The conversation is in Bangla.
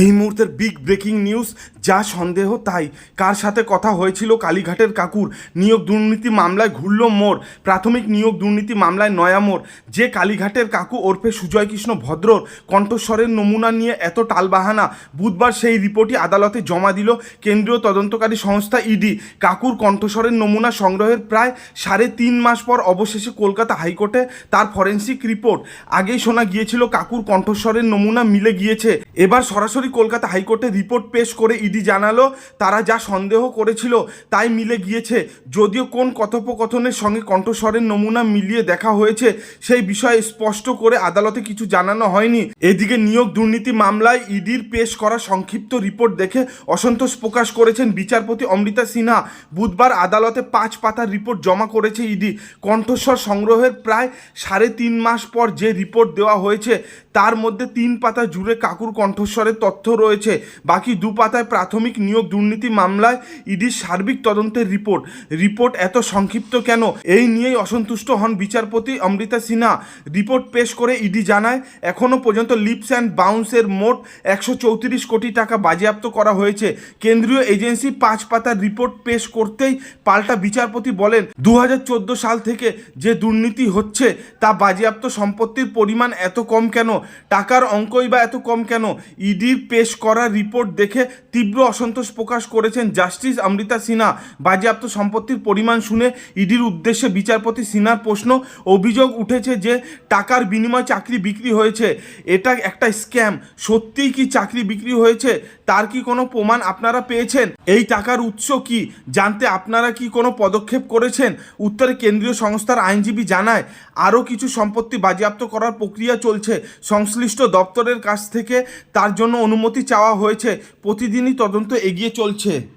এই মুহূর্তের বিগ ব্রেকিং নিউজ যা সন্দেহ তাই। কার সাথে কথা হয়েছিল কালীঘাটের কাকুর? নিয়োগ দুর্নীতি মামলায় ঘুরল মোড় প্রাথমিক নিয়োগ দুর্নীতি মামলায় নয়া মোড় যে কালীঘাটের কাকু ওরফে সুজয় কৃষ্ণ ভদ্রর কণ্ঠস্বরের নমুনা নিয়ে এত টালবাহানা, বুধবার সেই রিপোর্টই আদালতে জমা দিল কেন্দ্রীয় তদন্তকারী সংস্থা ইডি। কাকুর কণ্ঠস্বরের নমুনা সংগ্রহের প্রায় সাড়ে তিন মাস পর অবশেষে কলকাতা হাইকোর্টে তার ফরেন্সিক রিপোর্ট। আগেই শোনা গিয়েছিল কাকুর কণ্ঠস্বরের নমুনা মিলে গিয়েছে। এবার সরাসরি কলকাতা হাইকোর্টে রিপোর্ট পেশ করে ইডি জানালো, তারা যা সন্দেহ করেছিল তাই মিলে গিয়েছে। যদিও কোন কথোপকথনের সঙ্গে কণ্ঠস্বরের নমুনা মিলিয়ে দেখা হয়েছে, সেই বিষয়ে স্পষ্ট করে আদালতে কিছু জানানো হয়নি। এদিকে নিয়োগ দুর্নীতি মামলায় ইডির পেশ করা সংক্ষিপ্ত রিপোর্ট দেখে অসন্তোষ প্রকাশ করেছেন বিচারপতি অমৃতা সিনহা। বুধবার আদালতে পাঁচ পাতার রিপোর্ট জমা করেছে ইডি। কণ্ঠস্বর সংগ্রহের প্রায় সাড়ে তিন মাস পর যে রিপোর্ট দেওয়া হয়েছে, তার মধ্যে তিন পাতা জুড়ে কাকুর কণ্ঠস্বরের তথ্য রয়েছে। বাকি দু পাতায় প্রাথমিক নিয়োগ দুর্নীতি মামলায় ইডির সার্বিক তদন্তের রিপোর্ট। রিপোর্ট এত সংক্ষিপ্ত কেন? এই নিয়েই অসন্তুষ্ট হন বিচারপতি অমৃতা সিনহা। রিপোর্ট পেশ করে ইডি জানায়, এখনও পর্যন্ত লিপস অ্যান্ড বাউন্সের মোট একশো চৌত্রিশ কোটি টাকা বাজেয়াপ্ত করা হয়েছে। কেন্দ্রীয় এজেন্সি পাঁচ পাতার রিপোর্ট পেশ করতেই পাল্টা বিচারপতি বলেন দু হাজার চোদ্দ সাল থেকে যে দুর্নীতি হচ্ছে, তা বাজেয়াপ্ত সম্পত্তির পরিমাণ এত কম কেন? টাকার অঙ্কই বা এত কম কেন? ইডির পেশ করা রিপোর্ট দেখে তীব্র অসন্তোষ প্রকাশ করেছেন জাস্টিস অমৃতা সিনহা। বাজেয়াপ্ত সম্পত্তির পরিমাণ শুনে ইডির উদ্দেশ্যে বিচারপতি সিনহার প্রশ্ন, অভিযোগ উঠেছে যে টাকার বিনিময়ে চাকরি বিক্রি হয়েছে। এটা একটা স্ক্যাম। সত্যিই কি চাকরি বিক্রি হয়েছে? তার কি কোনো প্রমাণ আপনারা পেয়েছেন? এই টাকার উৎস কি? জানতে আপনারা কি কোনো পদক্ষেপ করেছেন? উত্তরে কেন্দ্রীয় সংস্থার আইনজীবী জানায়, আরও কিছু সম্পত্তি বাজেয়াপ্ত করার প্রক্রিয়া চলছে। সংশ্লিষ্ট দপ্তরের কাছ থেকে তার জন্য অনুমতি চাওয়া হয়েছে। প্রতিদিনই তদন্ত এগিয়ে চলছে।